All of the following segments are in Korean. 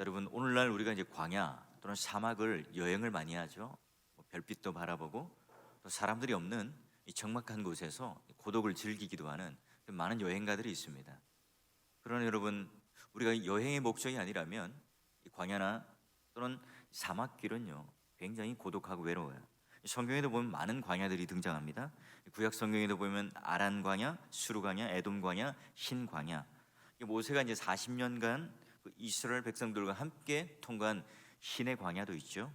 여러분 오늘날 우리가 이제 광야 또는 사막을 여행을 많이 하죠. 뭐 별빛도 바라보고 또 사람들이 없는 이 적막한 곳에서 고독을 즐기기도 하는 많은 여행가들이 있습니다. 그러나 여러분 우리가 여행의 목적이 아니라면 이 광야나 또는 사막길은요 굉장히 고독하고 외로워요. 성경에도 보면 많은 광야들이 등장합니다. 구약 성경에도 보면 아란 광야, 수르 광야, 에돔 광야, 흰 광야. 이 모세가 이제 40년간 그 이스라엘 백성들과 함께 통과한 흰의 광야도 있죠.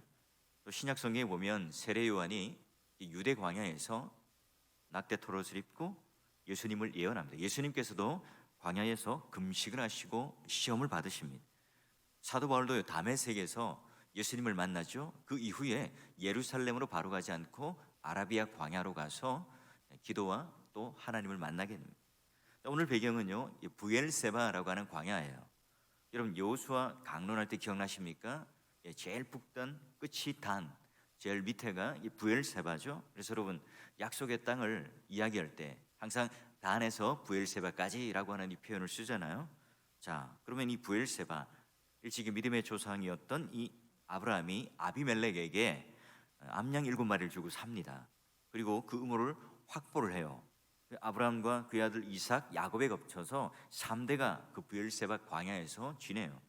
또 신약 성경에 보면 세례 요한이 이 유대 광야에서 낙대 털옷을 입고 예수님을 예언합니다. 예수님께서도 광야에서 금식을 하시고 시험을 받으십니다. 사도 바울도 담에색에서 예수님을 만나죠. 그 이후에 예루살렘으로 바로 가지 않고 아라비아 광야로 가서 기도와 또 하나님을 만나게 됩니다. 오늘 배경은요 이 부엘세바라고 하는 광야예요. 여러분 여호수아 강론할 때 기억나십니까? 예, 제일 북단 끝이 단, 제일 밑에가 이 부엘세바죠. 그래서 여러분 약속의 땅을 이야기할 때 항상 단에서 부엘세바까지라고 하는 이 표현을 쓰잖아요. 자, 그러면 이 부엘세바 일찍이 믿음의 조상이었던 이 아브라함이 아비멜렉에게 암양 일곱 마리를 주고 삽니다. 그리고 그 의무를 확보를 해요. 아브라함과 그의 아들 이삭, 야곱에 겹쳐서 3대가 그 부엘세바 광야에서 지내요.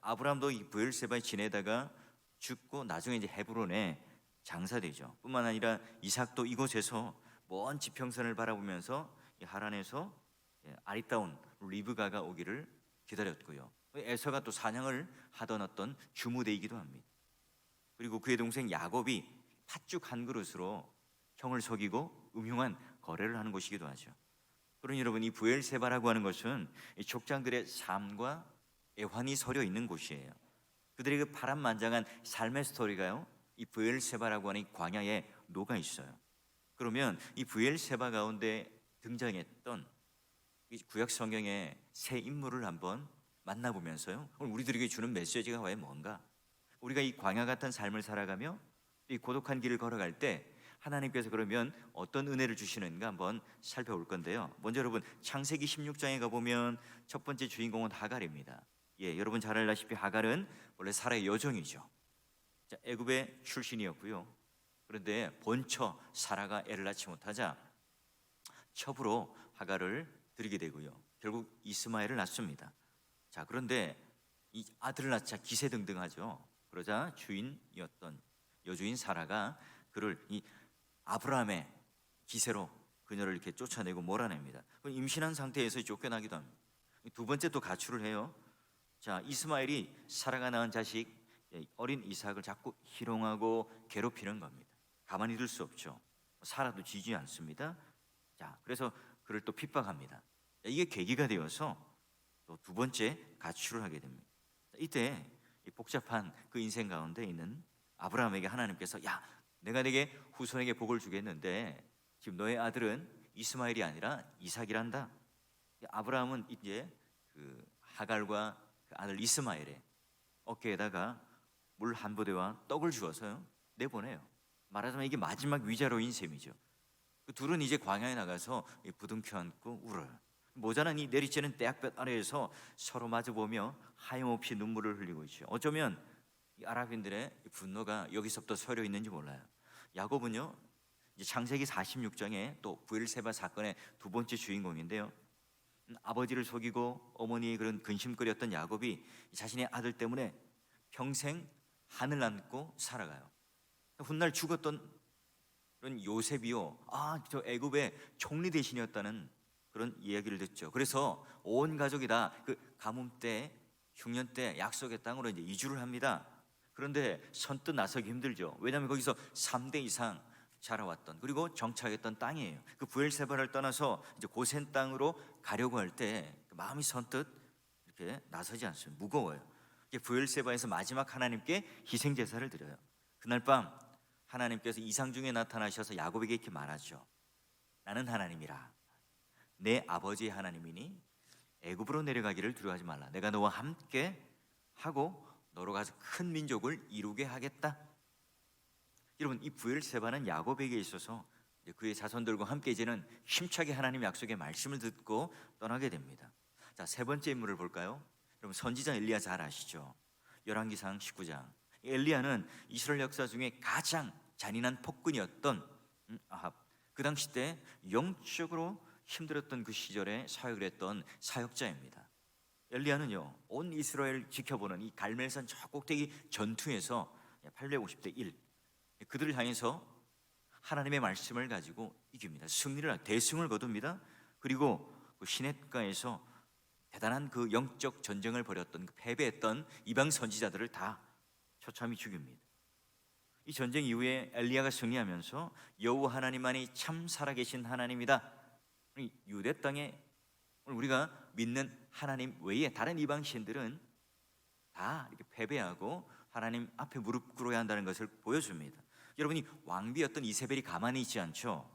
아브라함도 이 부엘세바에 지내다가 죽고 나중에 이제 헤브론에 장사되죠. 뿐만 아니라 이삭도 이곳에서 먼 지평선을 바라보면서 이 하란에서 예, 아리따운 리브가가 오기를 기다렸고요. 에서가 또 사냥을 하던 어떤 주무대이기도 합니다. 그리고 그의 동생 야곱이 팥죽 한 그릇으로 형을 속이고 음흉한 거래를 하는 곳이기도 하죠. 그러니 여러분 이 부엘세바라고 하는 것은 이 족장들의 삶과 애환이 서려 있는 곳이에요. 그들의 그 파란만장한 삶의 스토리가요. 이 부엘세바라고 하는 이 광야에 녹아 있어요. 그러면 이 부엘세바 가운데 등장했던 이 구약 성경의 새 인물을 한번 만나보면서요. 오늘 우리들에게 주는 메시지가 왜 뭔가? 우리가 이 광야 같은 삶을 살아가며 이 고독한 길을 걸어갈 때 하나님께서 그러면 어떤 은혜를 주시는가 한번 살펴볼 건데요. 먼저 여러분 창세기 16장에 가 보면 첫 번째 주인공은 하갈입니다. 예, 여러분 잘 알다시피 하갈은 원래 사라의 여종이죠. 자, 애굽의 출신이었고요. 그런데 본처 사라가 애를 낳지 못하자 첩으로 하갈을 들이게 되고요. 결국 이스마엘을 낳습니다. 자, 그런데 이 아들을 낳자 기세등등하죠. 그러자 주인이었던 여주인 사라가 그를 이 아브라함의 기세로 그녀를 이렇게 쫓아내고 몰아냅니다. 임신한 상태에서 쫓겨나기도 합니다. 두 번째 또 가출을 해요. 자, 이스마엘이 사라가 낳은 자식 예, 어린 이삭을 자꾸 희롱하고 괴롭히는 겁니다. 가만히 둘 수 없죠. 사라도 지지 않습니다. 자, 그래서 그를 또 핍박합니다. 이게 계기가 되어서 또 두 번째 가출을 하게 됩니다. 이때 이 복잡한 그 인생 가운데 있는 아브라함에게 하나님께서 야, 내가 내게 후손에게 복을 주겠는데 지금 너의 아들은 이스마엘이 아니라 이삭이란다. 아브라함은 이제 그 하갈과 그 아들 이스마엘의 어깨에다가 물 한 부대와 떡을 주어서요 내보내요. 말하자면 이게 마지막 위자료인 셈이죠. 그 둘은 이제 광야에 나가서 부둥켜 안고 울어요. 모자란 이 내리쬐는 떼약볕 아래에서 서로 마주보며 하염없이 눈물을 흘리고 있죠. 어쩌면 이 아랍인들의 분노가 여기서부터 서려 있는지 몰라요. 야곱은요, 창세기 46장에 또 부엘세바 사건의 두 번째 주인공인데요. 음, 아버지를 속이고 어머니의 그런 근심거렸던 야곱이 자신의 아들 때문에 평생 하늘 안고 살아가요. 훗날 죽었던 그런 요셉이요, 아, 저 애굽의 총리 대신이었다는 그런 이야기를 듣죠. 그래서 온 가족이 다 그 가뭄 때, 흉년 때 약속의 땅으로 이제 이주를 합니다. 그런데 선뜻 나서기 힘들죠. 왜냐하면 거기서 3대 이상 자라왔던 그리고 정착했던 땅이에요. 그 부엘세바를 떠나서 이제 고센 땅으로 가려고 할 때 마음이 선뜻 이렇게 나서지 않습니다. 무거워요. 부엘세바에서 마지막 하나님께 희생 제사를 드려요. 그날 밤 하나님께서 이상 중에 나타나셔서 야곱에게 이렇게 말하죠. 나는 하나님이라. 내 아버지의 하나님이니 애굽으로 내려가기를 두려워하지 말라. 내가 너와 함께 하고 너로 가서 큰 민족을 이루게 하겠다. 여러분 이 부엘 세바는 야곱에게 있어서 그의 자손들과 함께 이제는 힘차게 하나님 약속의 말씀을 듣고 떠나게 됩니다. 자 세 번째 인물을 볼까요? 여러분 선지자 엘리야 잘 아시죠? 열왕기상 19장. 엘리야는 이스라엘 역사 중에 가장 잔인한 폭군이었던 음, 아합. 그 당시 때 영적으로 힘들었던 그 시절에 사역을 했던 사역자입니다. 엘리야는요 온 이스라엘 지켜보는 이 갈멜산 저 꼭대기 전투에서 850대 1 그들을 향해서 하나님의 말씀을 가지고 이깁니다. 승리를 대승을 거둡니다. 그리고 그 시냇가에서 대단한 그 영적 전쟁을 벌였던 그 패배했던 이방 선지자들을 다 처참히 죽입니다. 이 전쟁 이후에 엘리야가 승리하면서 여호와 하나님만이 참 살아계신 하나님이다. 이 유대 땅에 오늘 우리가 믿는 하나님 외에 다른 이방 신들은 다 이렇게 패배하고 하나님 앞에 무릎 꿇어야 한다는 것을 보여줍니다. 여러분이 왕비였던 이세벨이 가만히 있지 않죠.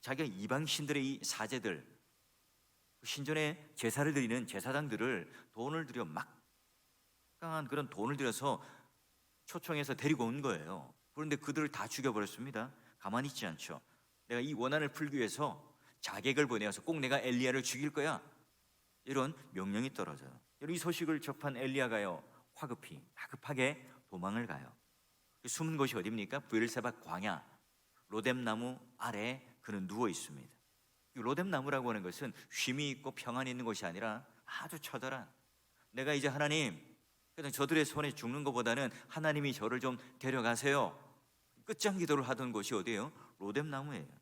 자기가 이방 신들의 이 사제들 그 신전에 제사를 드리는 제사장들을 돈을 들여 막강한 그런 돈을 들여서 초청해서 데리고 온 거예요. 그런데 그들을 다 죽여버렸습니다. 가만히 있지 않죠. 내가 이 원한을 풀기 위해서 자객을 보내어서 꼭 내가 엘리야를 죽일 거야. 이런 명령이 떨어져요. 이 소식을 접한 엘리야가요 화급히 다급하게 도망을 가요. 그 숨은 곳이 어디입니까? 부엘세바 광야 로뎀나무 아래 그는 누워 있습니다. 이 로뎀나무라고 하는 것은 쉼이 있고 평안이 있는 곳이 아니라 아주 처절한 내가 이제 하나님 그냥 저들의 손에 죽는 것보다는 하나님이 저를 좀 데려가세요. 끝장 기도를 하던 곳이 어디예요? 로뎀나무예요.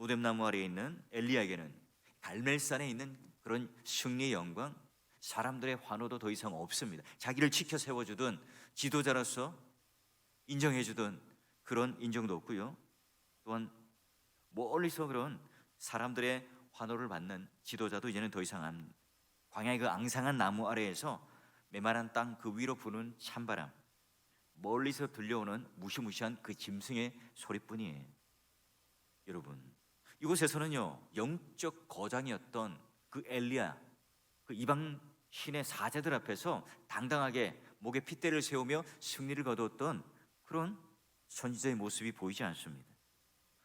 로뎀나무 아래에 있는 엘리야에게는 갈멜산에 있는 그런 승리의 영광, 사람들의 환호도 더 이상 없습니다. 자기를 지켜 세워주던 지도자로서 인정해주던 그런 인정도 없고요. 또한 멀리서 그런 사람들의 환호를 받는 지도자도 이제는 더 이상 안 광야의 그 앙상한 나무 아래에서 메마른 땅 그 위로 부는 찬바람 멀리서 들려오는 무시무시한 그 짐승의 소리뿐이에요. 여러분 이곳에서는요 영적 거장이었던 그 엘리야 그 이방 신의 사제들 앞에서 당당하게 목에 핏대를 세우며 승리를 거두었던 그런 선지자의 모습이 보이지 않습니다.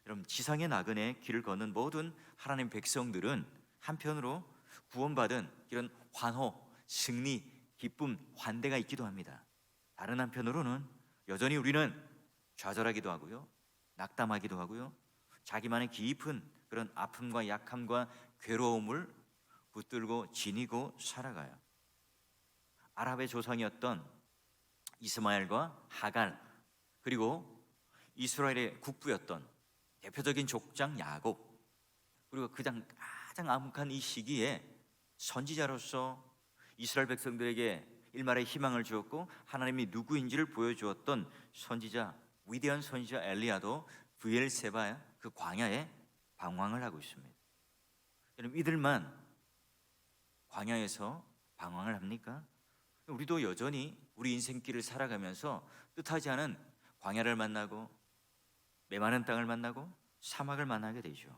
여러분 지상의 나그네 길을 걷는 모든 하나님 백성들은 한편으로 구원받은 이런 환호, 승리, 기쁨, 환대가 있기도 합니다. 다른 한편으로는 여전히 우리는 좌절하기도 하고요, 낙담하기도 하고요, 자기만의 깊은 그런 아픔과 약함과 괴로움을 붙들고 지니고 살아가요. 아랍의 조상이었던 이스마엘과 하갈 그리고 이스라엘의 국부였던 대표적인 족장 야곱 그리고 그장 가장 암흑한 이 시기에 선지자로서 이스라엘 백성들에게 일말의 희망을 주었고 하나님이 누구인지를 보여주었던 선지자 위대한 선지자 엘리야도 브엘세바 그 광야에 방황을 하고 있습니다. 여러분 이들만 광야에서 방황을 합니까? 우리도 여전히 우리 인생길을 살아가면서 뜻하지 않은 광야를 만나고 메마른 땅을 만나고 사막을 만나게 되죠.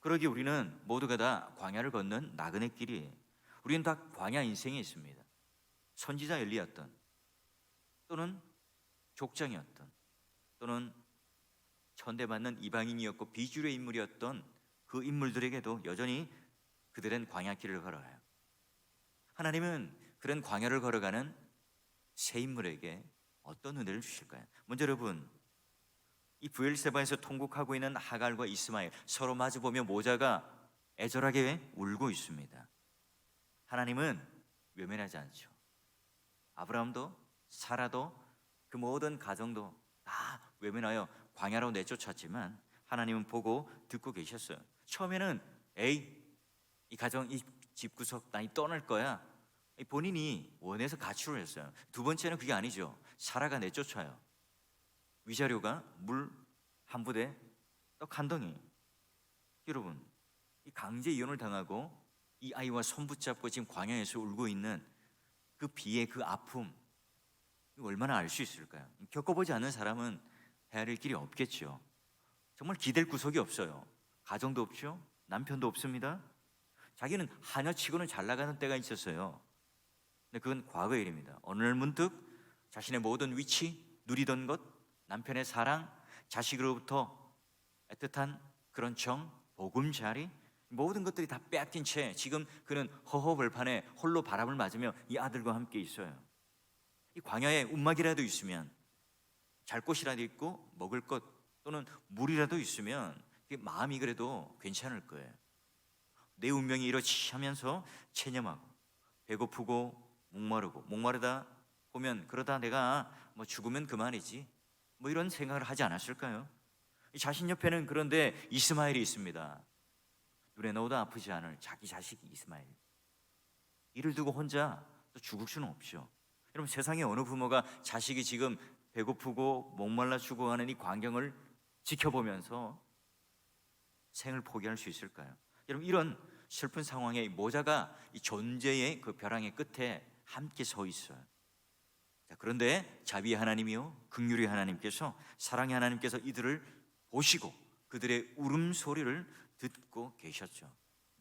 그러기 우리는 모두가 다 광야를 걷는 나그네 길이에요. 우리는 다 광야 인생에 있습니다. 선지자 엘리였던 또는 족장이었던 또는 천대받는 이방인이었고 비주류의 인물이었던 그 인물들에게도 여전히 그들은 광야 길을 걸어요. 하나님은 그런 광야를 걸어가는 새 인물에게 어떤 은혜를 주실까요? 먼저 여러분 이 부엘세바에서 통곡하고 있는 하갈과 이스마엘 서로 마주 보며 모자가 애절하게 울고 있습니다. 하나님은 외면하지 않죠. 아브라함도 사라도 그 모든 가정도 다 외면하여 광야로 내쫓았지만 하나님은 보고 듣고 계셨어요. 처음에는 에이 이 가정 이 집구석 나 이 떠날 거야. 본인이 원해서 가출을 했어요. 두 번째는 그게 아니죠. 사라가 내쫓아요. 위자료가 물 한 부대, 떡 한 덩이. 여러분, 이 강제 이혼을 당하고 이 아이와 손 붙잡고 지금 광야에서 울고 있는 그 비의 그 아픔, 얼마나 알 수 있을까요? 겪어보지 않는 사람은 헤아릴 길이 없겠죠. 정말 기댈 구석이 없어요. 가정도 없죠. 남편도 없습니다. 자기는 하녀치고는 잘 나가는 때가 있었어요. 근데 그건 과거 일입니다. 어느 날 문득 자신의 모든 위치, 누리던 것, 남편의 사랑, 자식으로부터 애틋한 그런 정, 복음자리 모든 것들이 다 빼앗긴 채 지금 그는 허허벌판에 홀로 바람을 맞으며 이 아들과 함께 있어요. 이 광야에 움막이라도 있으면 잘 곳이라도 있고 먹을 것 또는 물이라도 있으면 마음이 그래도 괜찮을 거예요. 내 운명이 이렇지 하면서 체념하고 배고프고 목마르고 목마르다 보면 그러다 내가 뭐 죽으면 그만이지 뭐 이런 생각을 하지 않았을까요? 이 자신 옆에는 그런데 이스마엘이 있습니다. 눈에 넣어도 아프지 않을 자기 자식이 이스마엘. 이를 두고 혼자 또 죽을 수는 없죠. 여러분 세상에 어느 부모가 자식이 지금 배고프고 목말라 죽어가는 이 광경을 지켜보면서 생을 포기할 수 있을까요? 여러분 이런 슬픈 상황에 이 모자가 이 존재의 그 벼랑의 끝에 함께 서 있어요. 자, 그런데 자비의 하나님이요 긍휼의 하나님께서 사랑의 하나님께서 이들을 보시고 그들의 울음 소리를 듣고 계셨죠.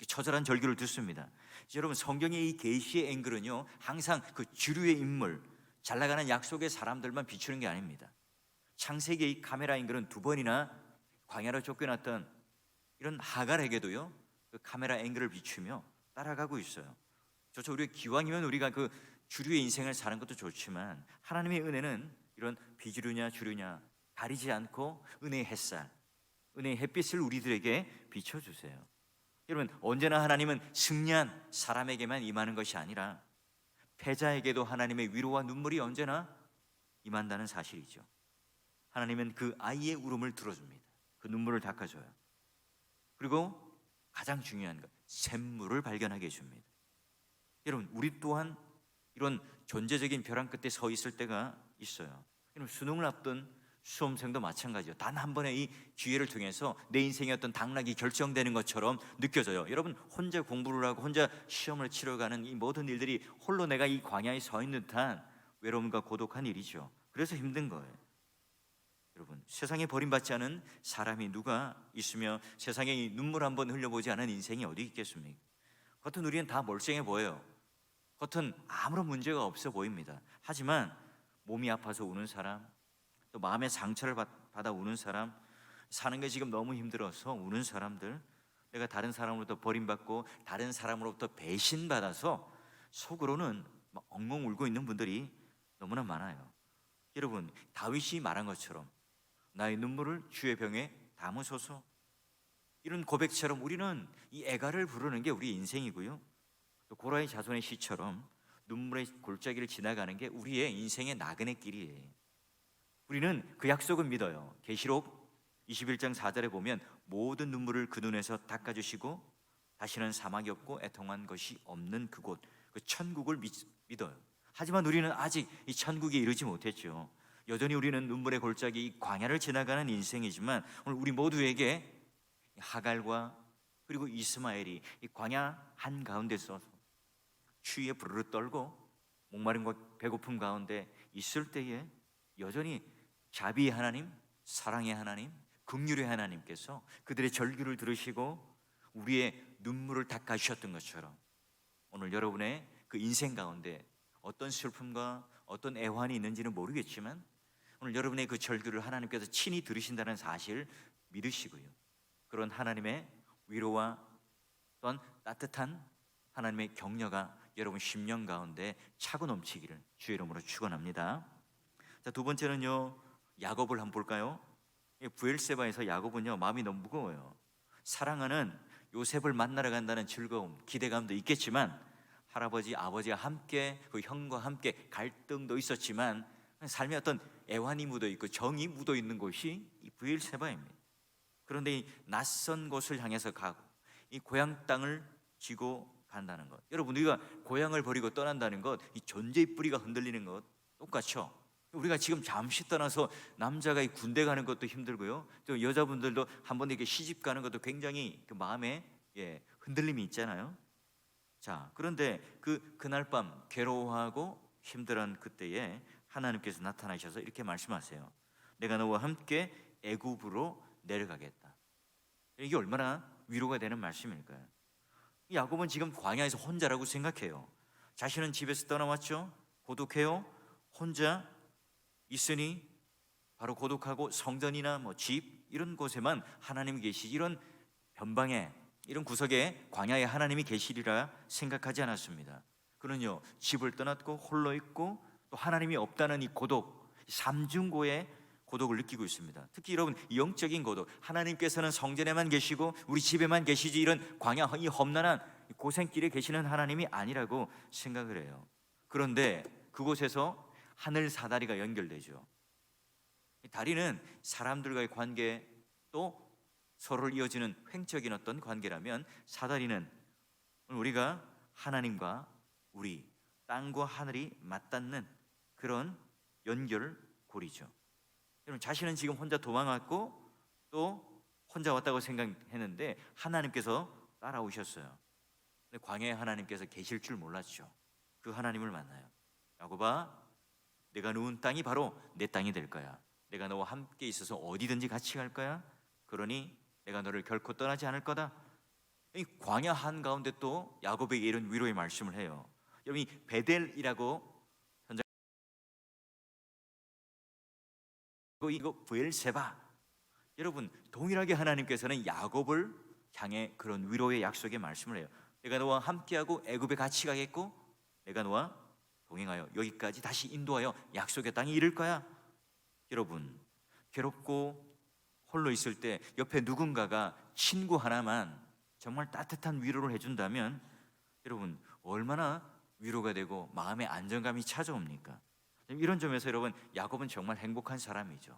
처절한 절규를 듣습니다. 여러분 성경의 이 계시의 앵글은요 항상 그 주류의 인물 잘 나가는 약속의 사람들만 비추는 게 아닙니다. 창세기의 이 카메라 앵글은 두 번이나 광야로 쫓겨났던 이런 하갈에게도요 그 카메라 앵글을 비추며 따라가고 있어요. 저저 우리 기왕이면 우리가 그 주류의 인생을 사는 것도 좋지만 하나님의 은혜는 이런 비주류냐 주류냐 가리지 않고 은혜의 햇살, 은혜의 햇빛을 우리들에게 비춰주세요. 여러분 언제나 하나님은 승리한 사람에게만 임하는 것이 아니라 패자에게도 하나님의 위로와 눈물이 언제나 임한다는 사실이죠. 하나님은 그 아이의 울음을 들어줍니다. 그 눈물을 닦아줘요. 그리고 가장 중요한 것, 샘물을 발견하게 해줍니다. 여러분, 우리 또한 이런 존재적인 벼랑 끝에 서 있을 때가 있어요. 여러분, 수능을 앞둔 수험생도 마찬가지요. 단 한 번의 이 기회를 통해서 내 인생의 어떤 당락이 결정되는 것처럼 느껴져요. 여러분 혼자 공부를 하고 혼자 시험을 치러 가는 이 모든 일들이 홀로 내가 이 광야에 서 있는 듯한 외로움과 고독한 일이죠. 그래서 힘든 거예요. 여러분 세상에 버림받지 않은 사람이 누가 있으며 세상에 이 눈물 한 번 흘려보지 않은 인생이 어디 있겠습니까? 겉은 우리는 다 멀쩡해 보여요. 겉은 아무런 문제가 없어 보입니다. 하지만 몸이 아파서 우는 사람, 또 마음의 상처를 받- 받아 우는 사람, 사는 게 지금 너무 힘들어서 우는 사람들, 내가 다른 사람으로부터 버림받고 다른 사람으로부터 배신받아서 속으로는 막 엉엉 울고 있는 분들이 너무나 많아요. 여러분, 다윗이 말한 것처럼 나의 눈물을 주의 병에 담으소서. 이런 고백처럼 우리는 이 애가를 부르는 게 우리 인생이고요. 또 고라의 자손의 시처럼 눈물의 골짜기를 지나가는 게 우리의 인생의 나그네 길이에요. 우리는 그 약속을 믿어요. 계시록 21장 4절에 보면 모든 눈물을 그 눈에서 닦아 주시고 다시는 사막이 없고 애통한 것이 없는 그곳 그 천국을 믿, 믿어요. 하지만 우리는 아직 이 천국에 이르지 못했죠. 여전히 우리는 눈물의 골짜기 이 광야를 지나가는 인생이지만 오늘 우리 모두에게 하갈과 그리고 이스마엘이 이 광야 한 가운데 서서 추위에 부르르 떨고 목마름과 배고픔 가운데 있을 때에 여전히 자비의 하나님, 사랑의 하나님, 긍휼의 하나님께서 그들의 절규를 들으시고 우리의 눈물을 닦아 주셨던 것처럼 오늘 여러분의 그 인생 가운데 어떤 슬픔과 어떤 애환이 있는지는 모르겠지만 오늘 여러분의 그 절규를 하나님께서 친히 들으신다는 사실 믿으시고요. 그런 하나님의 위로와 또한 따뜻한 하나님의 격려가 여러분 심령 가운데 차고 넘치기를 주의 이름으로 축원합니다. 자, 두 번째는요. 야곱을 한번 볼까요? 이 부엘세바에서 야곱은요. 마음이 너무 무거워요. 사랑하는 요셉을 만나러 간다는 즐거움, 기대감도 있겠지만 할아버지, 아버지와 함께 그 형과 함께 갈등도 있었지만 삶에 어떤 애환이 묻어 있고 정이 묻어 있는 곳이 이 부엘세바입니다. 그런데 이 낯선 곳을 향해서 가고 이 고향 땅을 지고 간다는 것. 여러분 우리가 고향을 버리고 떠난다는 것, 이 존재의 뿌리가 흔들리는 것 똑같죠. 우리가 지금 잠시 떠나서 남자가 이 군대 가는 것도 힘들고요. 또 여자분들도 한 번 이렇게 시집 가는 것도 굉장히 그 마음에 예, 흔들림이 있잖아요. 자, 그런데 그 그날 밤 괴로워하고 힘들한 그때에 하나님께서 나타나셔서 이렇게 말씀하세요. 내가 너와 함께 애굽으로 내려가겠다. 이게 얼마나 위로가 되는 말씀일까요? 야곱은 지금 광야에서 혼자라고 생각해요. 자신은 집에서 떠나왔죠. 고독해요. 혼자 있으니 바로 고독하고 성전이나 뭐 집 이런 곳에만 하나님이 계시지 이런 변방에 이런 구석에 광야에 하나님이 계시리라 생각하지 않았습니다. 그는요 집을 떠났고 홀로 있고 또 하나님이 없다는 이 고독, 이 삼중고의 고독을 느끼고 있습니다. 특히 여러분 이 영적인 고독, 하나님께서는 성전에만 계시고 우리 집에만 계시지 이런 광야 이 험난한 이 고생길에 계시는 하나님이 아니라고 생각을 해요. 그런데 그곳에서 하늘 사다리가 연결되죠. 이 다리는 사람들과의 관계 또 서로를 이어지는 횡적인 어떤 관계라면 사다리는 우리가 하나님과 우리 땅과 하늘이 맞닿는 그런 연결고리죠. 여러분 자신은 지금 혼자 도망왔고 또 혼자 왔다고 생각했는데 하나님께서 따라오셨어요. 광야에 하나님께서 계실 줄 몰랐죠. 그 하나님을 만나요. 야곱아, 내가 누운 땅이 바로 내 땅이 될 거야. 내가 너와 함께 있어서 어디든지 같이 갈 거야. 그러니 내가 너를 결코 떠나지 않을 거다. 이 광야 한 가운데 또 야곱에게 이런 위로의 말씀을 해요. 여러분 이 베델이라고 이거 이거 부엘세바 여러분 동일하게 하나님께서는 야곱을 향해 그런 위로의 약속의 말씀을 해요. 내가 너와 함께하고 애굽에 같이 가겠고 내가 너와 동행하여 여기까지 다시 인도하여 약속의 땅에 이를 거야. 여러분 괴롭고 홀로 있을 때 옆에 누군가가 친구 하나만 정말 따뜻한 위로를 해준다면 여러분 얼마나 위로가 되고 마음의 안정감이 찾아옵니까? 이런 점에서 여러분 야곱은 정말 행복한 사람이죠.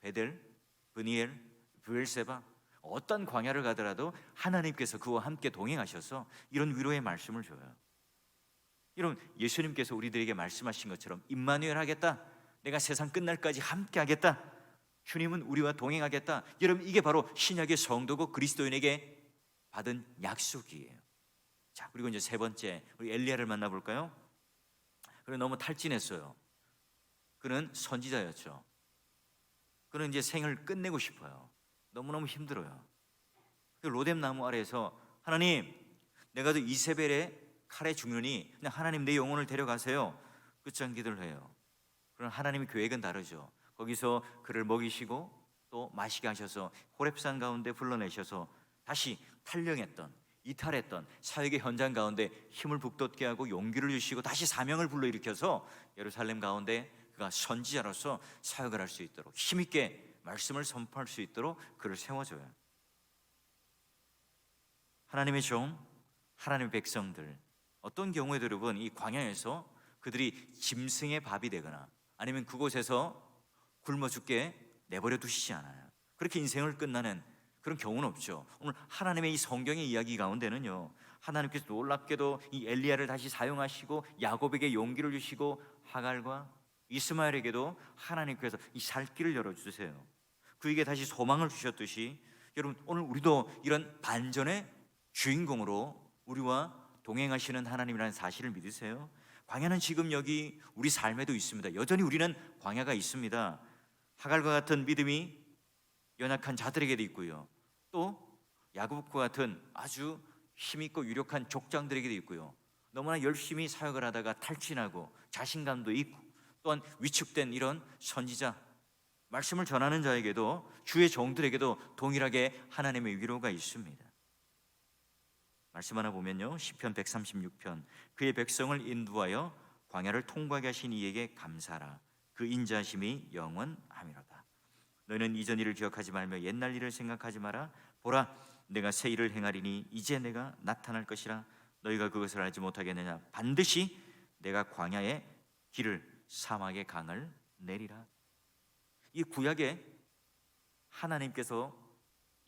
베델, 브니엘, 부엘세바 어떤 광야를 가더라도 하나님께서 그와 함께 동행하셔서 이런 위로의 말씀을 줘요. 이런 예수님께서 우리들에게 말씀하신 것처럼 임마누엘 하겠다. 내가 세상 끝날까지 함께 하겠다. 주님은 우리와 동행하겠다. 여러분 이게 바로 신약의 성도고 그리스도인에게 받은 약속이에요. 자 그리고 이제 세 번째 우리 엘리야를 만나 볼까요? 그는 너무 탈진했어요. 그는 선지자였죠. 그는 이제 생을 끝내고 싶어요. 너무너무 힘들어요. 그 로뎀 나무 아래에서 하나님, 내가 도 이세벨의 칼에 죽느니 그냥 하나님 내 영혼을 데려가세요. 끝장 기도를 해요. 그럼 하나님의 계획은 다르죠. 거기서 그를 먹이시고 또 마시게 하셔서 호렙산 가운데 불러내셔서 다시 탈령했던 이탈했던 사역의 현장 가운데 힘을 북돋게 하고 용기를 주시고 다시 사명을 불러일으켜서 예루살렘 가운데 그가 선지자로서 사역을 할 수 있도록 힘있게 말씀을 선포할 수 있도록 그를 세워줘요. 하나님의 종, 하나님의 백성들 어떤 경우에도 여러분 이 광야에서 그들이 짐승의 밥이 되거나 아니면 그곳에서 굶어 죽게 내버려 두시지 않아요. 그렇게 인생을 끝나는 그런 경우는 없죠. 오늘 하나님의 이 성경의 이야기 가운데는요. 하나님께서 놀랍게도 이 엘리야를 다시 사용하시고 야곱에게 용기를 주시고 하갈과 이스마엘에게도 하나님께서 이 살 길을 열어 주세요. 그에게 다시 소망을 주셨듯이 여러분 오늘 우리도 이런 반전의 주인공으로 우리와 동행하시는 하나님이라는 사실을 믿으세요. 광야는 지금 여기 우리 삶에도 있습니다. 여전히 우리는 광야가 있습니다. 하갈과 같은 믿음이 연약한 자들에게도 있고요. 또 야곱과 같은 아주 힘있고 유력한 족장들에게도 있고요. 너무나 열심히 사역을 하다가 탈진하고 자신감도 있고 또한 위축된 이런 선지자 말씀을 전하는 자에게도 주의 종들에게도 동일하게 하나님의 위로가 있습니다. 말씀 하나 보면요. 시편 136편. 그의 백성을 인도하여 광야를 통과하게 하신 이에게 감사라. 그 인자심이 영원함이로다. 너희는 이전 일을 기억하지 말며 옛날 일을 생각하지 마라. 보라 내가 새 일을 행하리니 이제 내가 나타날 것이라. 너희가 그것을 알지 못하겠느냐? 반드시 내가 광야에 길을 사막의 강을 내리라. 이 구약에 하나님께서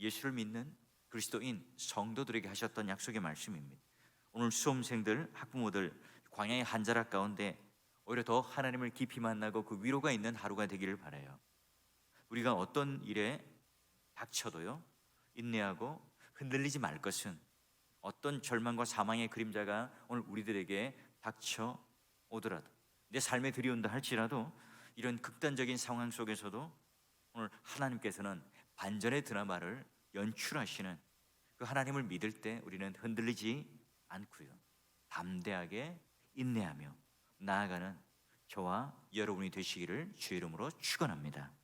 예수를 믿는 그리스도인 성도들에게 하셨던 약속의 말씀입니다. 오늘 수험생들, 학부모들 광야의 한 자락 가운데 오히려 더 하나님을 깊이 만나고 그 위로가 있는 하루가 되기를 바라요. 우리가 어떤 일에 닥쳐도요 인내하고 흔들리지 말 것은 어떤 절망과 사망의 그림자가 오늘 우리들에게 닥쳐 오더라도 내 삶에 들이온다 할지라도 이런 극단적인 상황 속에서도 오늘 하나님께서는 반전의 드라마를 연출하시는 그 하나님을 믿을 때 우리는 흔들리지 않고요. 담대하게 인내하며 나아가는 저와 여러분이 되시기를 주의 이름으로 축원합니다.